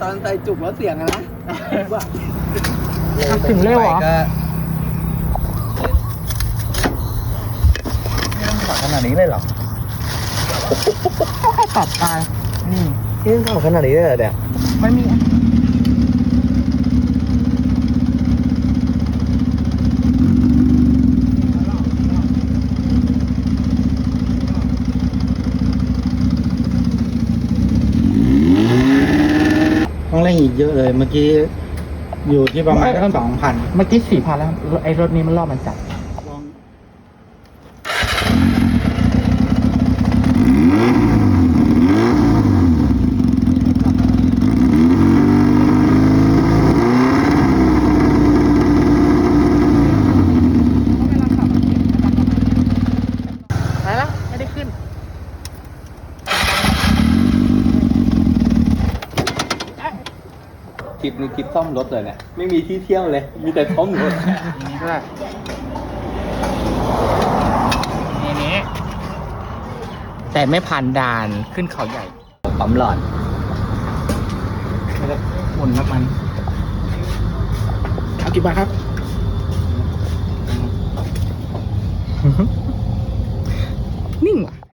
ตอนใส่จุกแล้วเสียงอะนะว่าถึงเร็วเหรอไปก็ไม่ต้องถอดขนาดนี้เลยเหรอค่อยๆตัดไปนี่นี่ต้องถอดขนาดนี้เลยเหรอเนี่ย มันมี ต้องเร่งอีกเยอะเลย เมื่อกี้อยู่ที่ประมาณสองพัน เมื่อกี้สี่พันแล้วไอ้รถนี้มันรอบมันจัด ไปแล้ว ไม่ได้ขึ้น ค ลิปนี้คลิปซ่อมรถเลยเนี่ยไม่มีที่เที่ยวเลย มีแต่ท้องรถนี้ด้วยนี่นี้ แต่ไม่ผ่านด่านขึ้นเขาใหญ่ปั๊มหลอดไม่ได้หมุนน้ำมันเอากี่บาทครับ นิ่งว่ะ